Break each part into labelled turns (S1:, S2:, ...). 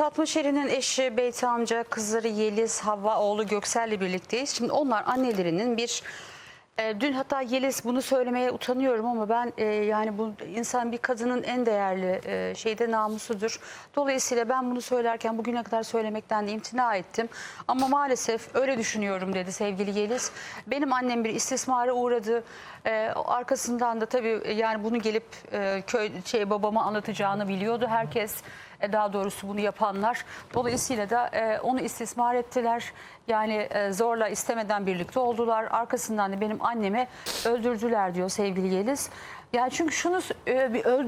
S1: Fatma Şerin'in eşi Beyti amca, kızları Yeliz, Havva oğlu Göksel'le birlikteyiz. Şimdi onlar annelerinin bir e, dün hatta Yeliz bunu söylemeye utanıyorum ama ben e, yani bu insan bir kadının en değerli e, şeyde namusudur. Dolayısıyla ben bunu söylerken bugüne kadar söylemekten de imtina ettim. Ama maalesef öyle düşünüyorum dedi sevgili Yeliz. Benim annem bir istismara uğradı. E, arkasından da tabii yani bunu gelip e, köy şey babama anlatacağını biliyordu herkes. E, daha doğrusu bunu yapanlar. Dolayısıyla da e, onu istismar ettiler. Yani e, zorla istemeden birlikte oldular. Arkasından da benim annemi öldürdüler diyor sevgili Yeliz. Yani çünkü şunu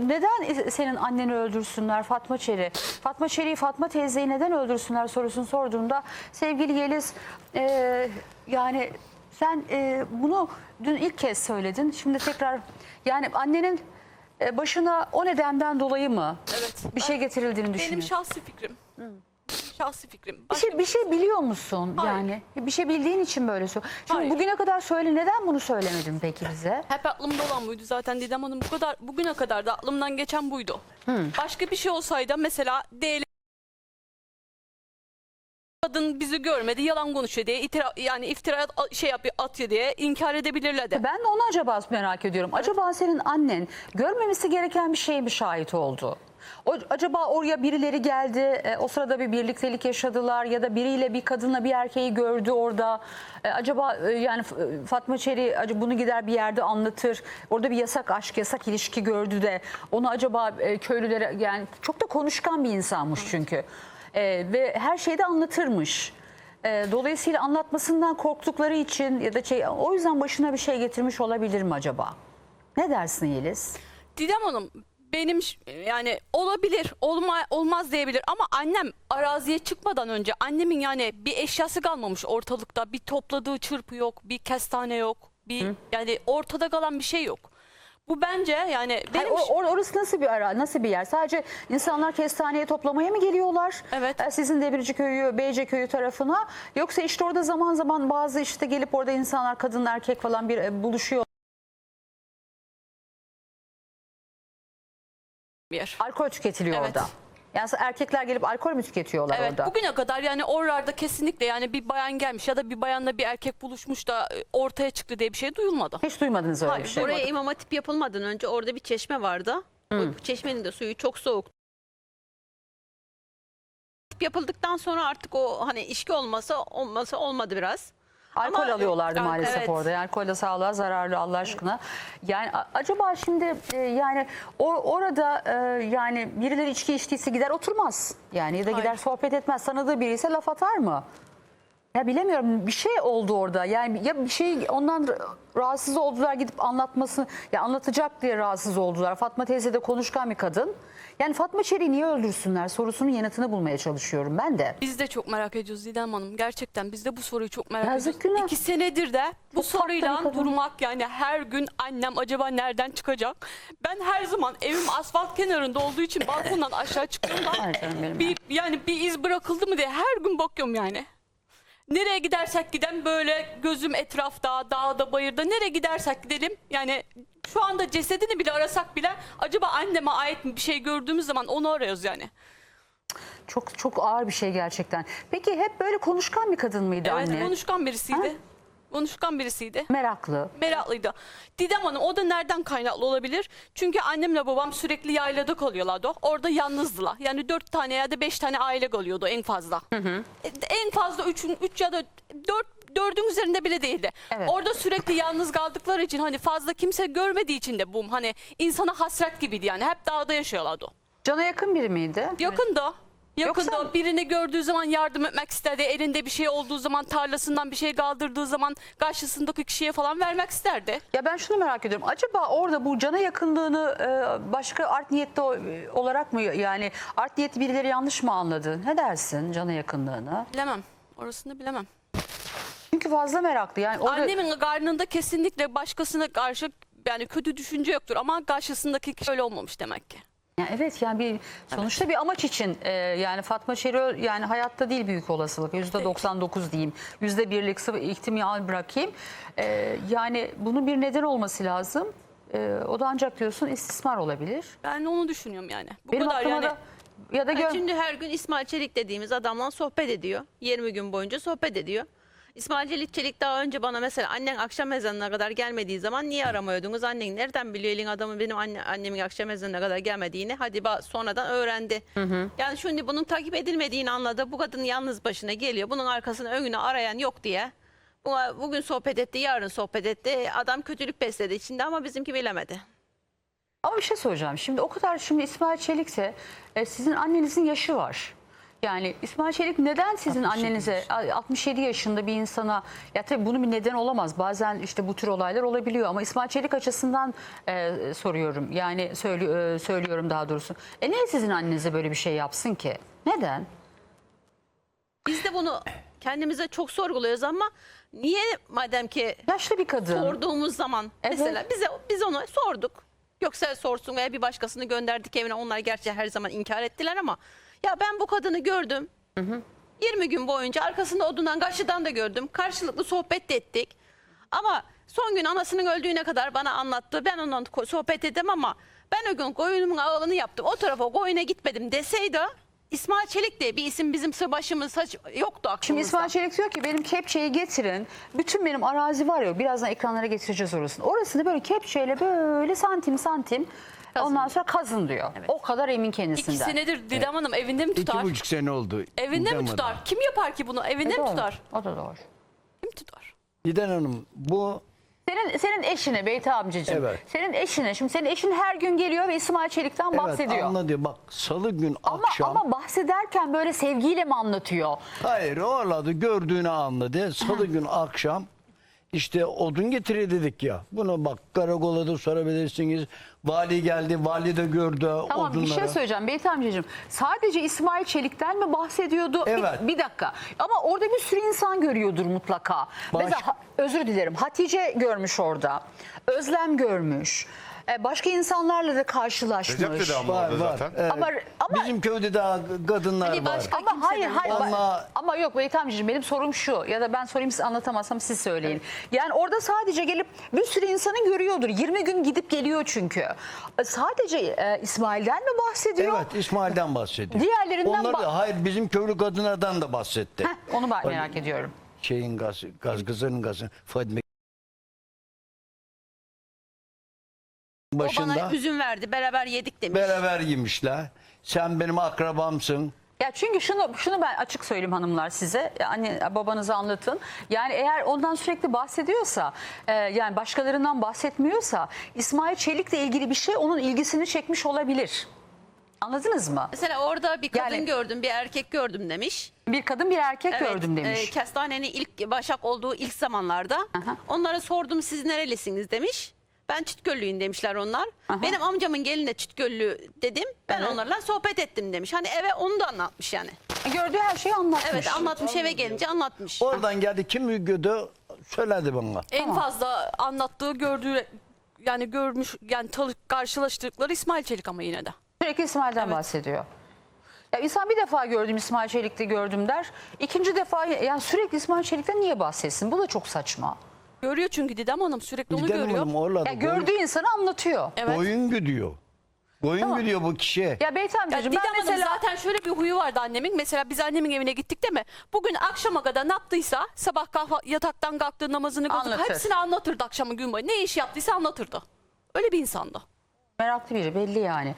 S1: neden senin anneni öldürsünler Fatma Çeri? Fatma Çeri'yi Fatma teyzeyi neden öldürsünler sorusunu sorduğunda sevgili Yeliz e, yani sen e, bunu dün ilk kez söyledin. Şimdi tekrar yani annenin e, başına o nedenden dolayı mı
S2: Evet.
S1: bir şey getirildiğini
S2: Benim
S1: düşünüyorsun?
S2: şahsi fikrim. Şahsi fikrim.
S1: Bir
S2: Başka
S1: şey, bir şey biliyor musun
S2: Hayır.
S1: yani? Bir şey bildiğin için böyle söyle. Şimdi
S2: Hayır.
S1: bugüne kadar söyle neden bunu söylemedin peki bize?
S2: Hep aklımda olan buydu zaten Didem Hanım. Bu kadar bugüne kadar da aklımdan geçen buydu. Başka bir şey olsaydı mesela değil kadın bizi görmedi yalan konuşuyor diye itira, yani iftira şey yapıyor atıyor diye inkar edebilirlerdi.
S1: Ben de onu acaba merak ediyorum. Acaba senin annen görmemesi gereken bir şeye mi şahit oldu? O, acaba oraya birileri geldi, e, o sırada bir birliktelik yaşadılar ya da biriyle bir kadınla bir erkeği gördü orada. E, acaba e, yani e, Fatma Çeri acaba bunu gider bir yerde anlatır. Orada bir yasak aşk, yasak ilişki gördü de onu acaba e, köylülere yani çok da konuşkan bir insanmış çünkü. E, ve her şeyi de anlatırmış. E, Dolayısıyla anlatmasından korktukları için ya da şey o yüzden başına bir şey getirmiş olabilir mi acaba? Ne dersin Yeliz?
S2: Didem Hanım benim yani olabilir olma, olmaz diyebilir ama annem araziye çıkmadan önce annemin yani bir eşyası kalmamış ortalıkta bir topladığı çırpı yok bir kestane yok bir yani ortada kalan bir şey yok. Bu bence yani
S1: Hayır,
S2: benim
S1: o- or- orası nasıl bir ara, nasıl bir yer? Sadece insanlar kestaneye toplamaya mı geliyorlar?
S2: Evet.
S1: E, Sizin Demirci köyü, Beyce köyü tarafına. Yoksa işte orada zaman zaman bazı işte gelip orada insanlar kadın erkek falan bir e, buluşuyor.
S2: bir yer.
S1: Alkol tüketiliyor
S2: Evet.
S1: orada. Yani erkekler gelip alkol mü tüketiyorlar
S2: Evet
S1: orada?
S2: bugüne kadar yani oralarda kesinlikle yani bir bayan gelmiş ya da bir bayanla bir erkek buluşmuş da e, ortaya çıktı diye bir şey duyulmadı.
S1: Hiç duymadınız öyle
S2: Hayır,
S1: bir şey.
S2: oraya
S3: Oraya imam hatip yapılmadan önce orada bir çeşme vardı. O çeşmenin de suyu çok soğuk. Yapıldıktan sonra artık o hani içki olmasa olmasa olmadı biraz.
S1: Alkol
S3: Ama-
S1: alıyorlardı
S3: Evet.
S1: maalesef
S3: Evet.
S1: orada. Yani alkol de sağlığa zararlı Allah aşkına. Yani acaba şimdi e, yani o, orada e, yani birileri içki içtiyse gider oturmaz. Yani ya da gider
S2: Hayır.
S1: sohbet etmez. Tanıdığı biri ise laf atar mı? Ya bilemiyorum bir şey oldu orada. Yani ya bir şey ondan rahatsız oldular gidip anlatması ya anlatacak diye rahatsız oldular. Fatma teyze de konuşkan bir kadın. Yani Fatma Çeri'yi niye öldürsünler sorusunun yanıtını bulmaya çalışıyorum ben de.
S2: Biz de çok merak ediyoruz Didem Hanım. Gerçekten biz de bu soruyu çok merak
S1: Yazık
S2: ediyoruz.
S1: günah.
S2: İki senedir de bu
S1: Çok
S2: soruyla durmak yani her gün annem acaba nereden çıkacak? Ben her zaman evim asfalt kenarında olduğu için balkondan aşağı çıktığımda bir, yani bir iz bırakıldı mı diye her gün bakıyorum yani. Nereye gidersek giden böyle gözüm etrafta, dağda, bayırda nereye gidersek gidelim. Yani şu anda cesedini bile arasak bile acaba anneme ait mi bir şey gördüğümüz zaman onu arıyoruz yani.
S1: Çok çok ağır bir şey gerçekten. Peki hep böyle konuşkan bir kadın mıydı
S2: Evet
S1: anne?
S2: konuşkan birisiydi.
S1: Ha?
S2: Konuşkan birisiydi.
S1: Meraklı.
S2: Meraklıydı. Didem Hanım o da nereden kaynaklı olabilir? Çünkü annemle babam sürekli yaylada kalıyorlardı. Orada yalnızdılar. Yani dört tane ya da beş tane aile kalıyordu en fazla. E, En fazla üçün, üç ya da dört, dördün üzerinde bile değildi.
S1: Evet.
S2: Orada sürekli yalnız kaldıkları için hani fazla kimse görmediği için de bu hani insana hasret gibiydi yani. Hep dağda yaşıyorlardı.
S1: Cana yakın biri miydi?
S2: Yakında. Yakında
S1: Yoksa-
S2: birini gördüğü zaman yardım etmek isterdi. Elinde bir şey olduğu zaman tarlasından bir şey kaldırdığı zaman karşısındaki kişiye falan vermek isterdi.
S1: Ya ben şunu merak ediyorum. Acaba orada bu cana yakınlığını e, başka art niyette o- e, olarak mı yani art niyetli birileri yanlış mı anladı? Ne dersin cana yakınlığını?
S2: Bilemem. Orasını bilemem.
S1: Çünkü fazla meraklı. Yani orada
S2: Annemin karnında kesinlikle başkasına karşı yani kötü düşünce yoktur ama karşısındaki kişi öyle olmamış demek ki.
S1: Ya evet yani bir sonuçta bir amaç için e, yani Fatma Şeri ö- yani hayatta değil büyük olasılık yüzde 99 diyeyim yüzde birlik sıvı ihtimal bırakayım E, yani bunun bir neden olması lazım E, o da ancak diyorsun istismar olabilir.
S2: Ben onu düşünüyorum yani. Bu
S1: Benim
S2: kadar
S1: aklıma
S2: yani.
S1: da Ya da
S3: Yani
S1: gör...
S3: Şimdi her gün İsmail Çelik dediğimiz adamla sohbet ediyor. 20 gün boyunca sohbet ediyor. İsmail Çelik, Çelik daha önce bana mesela annen akşam ezanına kadar gelmediği zaman niye aramıyordunuz? Annen nereden biliyor elin adamı benim anne, annemin akşam ezanına kadar gelmediğini? Hadi ba- sonradan öğrendi. Yani şimdi bunun takip edilmediğini anladı. Bu kadın yalnız başına geliyor. Bunun arkasını önünü arayan yok diye. Bu- Bugün sohbet etti, yarın sohbet etti. Adam kötülük besledi içinde ama bizimki bilemedi.
S1: Ama bir şey soracağım. Şimdi o kadar şimdi İsmail Çelik'se e, sizin annenizin yaşı var. Yani İsmail Çelik neden sizin annenize 67 yaşında bir insana ya tabii bunun bir neden olamaz. Bazen işte bu tür olaylar olabiliyor ama İsmail Çelik açısından e, soruyorum. Yani söylü- e, söylüyorum daha doğrusu. E niye sizin annenize böyle bir şey yapsın ki? Neden?
S3: Biz de bunu kendimize çok sorguluyoruz ama niye madem ki
S1: Yaşlı bir kadın.
S3: sorduğumuz zaman
S1: Evet.
S3: mesela bize biz onu sorduk. Göksel sorsun veya bir başkasını gönderdik evine. Onlar gerçi her zaman inkar ettiler ama ya ben bu kadını gördüm. 20 gün boyunca arkasında odundan karşıdan da gördüm. Karşılıklı sohbet de ettik. Ama son gün anasının öldüğüne kadar bana anlattı. Ben ko- sohbet edem ama ben o gün koyunumun ağalını yaptım. O tarafa koyuna gitmedim deseydi İsmail Çelik diye bir isim bizim başımız saç yoktu aklımızda.
S1: Şimdi İsmail Çelik diyor ki benim kepçeyi getirin. Bütün benim arazi var ya birazdan ekranlara getireceğiz orasını. Orasını böyle kepçeyle böyle santim santim ondan sonra kazın diyor. O kadar emin
S2: İki
S1: kendisinden.
S2: senedir Didem Hanım evinde mi
S4: İki
S2: tutar?
S4: buçuk sene oldu.
S2: Evinde mi
S4: Didem
S2: tutar? Kim yapar ki bunu? Evinde mi
S1: Doğru.
S2: tutar?
S1: O da doğru.
S2: Kim tutar?
S4: Didem Hanım bu
S1: Senin senin eşine Beyti amcacığım.
S4: Evet.
S1: Senin eşine şimdi senin eşin her gün geliyor ve İsmail Çelik'ten
S4: evet
S1: bahsediyor.
S4: anladı bak salı gün
S1: ama
S4: akşam
S1: ama bahsederken böyle sevgiyle mi anlatıyor?
S4: hayır o anladı gördüğünü anladı. Salı gün akşam işte odun getire dedik ya. Bunu bak karakola da sorabilirsiniz. Vali geldi vali de gördü
S1: Tamam
S4: odunları.
S1: bir şey söyleyeceğim Beyti amcacığım. Sadece İsmail Çelik'ten mi bahsediyordu? Bir-
S4: Evet.
S1: Bir, dakika. Ama orada bir sürü insan görüyordur mutlaka.
S4: Baş-
S1: Mesela ha- özür dilerim. Hatice görmüş orada. Özlem görmüş. E, Başka insanlarla da karşılaşmış.
S5: Recep ama
S4: Var var.
S5: zaten.
S4: Evet.
S1: Ama- ama-
S4: Bizim köyde daha kadınlar
S3: Hani
S4: var.
S3: başka-
S1: Ama
S3: kimse
S1: hayır
S3: de-
S1: hayır.
S4: Ama-
S1: Ama yok Beyt amcacığım benim sorum şu ya da ben sorayım siz anlatamazsam siz söyleyin. Yani orada sadece gelip bir sürü insanı görüyordur. 20 gün gidip geliyor çünkü. E, Sadece e, İsmail'den mi bahsediyor?
S4: Evet İsmail'den bahsediyor.
S1: Diğerlerinden
S4: Onlar
S1: bah-
S4: da hayır bizim köylü kadınlardan da bahsetti.
S1: Heh, onu ben merak ediyorum.
S4: Şeyin gaz, gaz kızının gazı Fadime
S3: O
S4: başında
S3: bana üzüm verdi. Beraber yedik demiş.
S4: beraber yemişler. Sen benim akrabamsın.
S1: Ya çünkü şunu şunu ben açık söyleyeyim hanımlar size. Yani babanıza anlatın. Yani eğer ondan sürekli bahsediyorsa, e, yani başkalarından bahsetmiyorsa İsmail Çelik'le ilgili bir şey onun ilgisini çekmiş olabilir. Anladınız mı?
S3: Mesela orada bir kadın
S1: Yani-
S3: gördüm, bir erkek gördüm demiş.
S1: Bir kadın bir erkek
S3: Evet,
S1: gördüm demiş.
S3: e, kestanenin ilk başak olduğu ilk zamanlarda.
S1: Aha.
S3: Onlara sordum siz nerelisiniz demiş. Ben Çitgöllüyüm demişler onlar.
S1: Aha.
S3: Benim amcamın geline Çitgöllü dedim. Ben
S1: Evet.
S3: onlarla sohbet ettim demiş. Hani eve onu da anlatmış yani.
S1: Gördüğü her şeyi anlatmış.
S3: Evet anlatmış eve gelince anlatmış.
S4: Oradan geldi kim gördü söyledi bana.
S2: En fazla anlattığı, gördüğü yani görmüş yani tanı- karşılaştıkları İsmail Çelik ama yine de.
S1: Sürekli İsmail'den bahsediyor. Ya insan bir defa gördüm İsmail Çelik'te gördüm der. İkinci defa yani sürekli İsmail Çelik'ten niye bahsetsin? Bu da çok saçma.
S2: Görüyor çünkü Didem Hanım sürekli onu
S4: Didem
S2: görüyor.
S4: Hanım oralarda
S1: Ya gördüğü insanı anlatıyor.
S2: Evet.
S4: koyun güdüyor. Koyun
S1: Tamam.
S4: güdüyor bu kişi.
S1: Ya Beyt
S2: Ya
S1: amcacığım
S2: Didem
S1: ben
S2: Hanım
S1: mesela...
S2: zaten şöyle bir huyu vardı annemin. Mesela biz annemin evine gittik değil mi? Bugün akşama kadar ne yaptıysa sabah kahva, yataktan kalktı namazını kıldı.
S1: Anlatır.
S2: Hepsini anlatırdı akşamı gün boyu. Ne iş yaptıysa anlatırdı. Öyle bir insandı.
S1: Meraklı biri belli yani.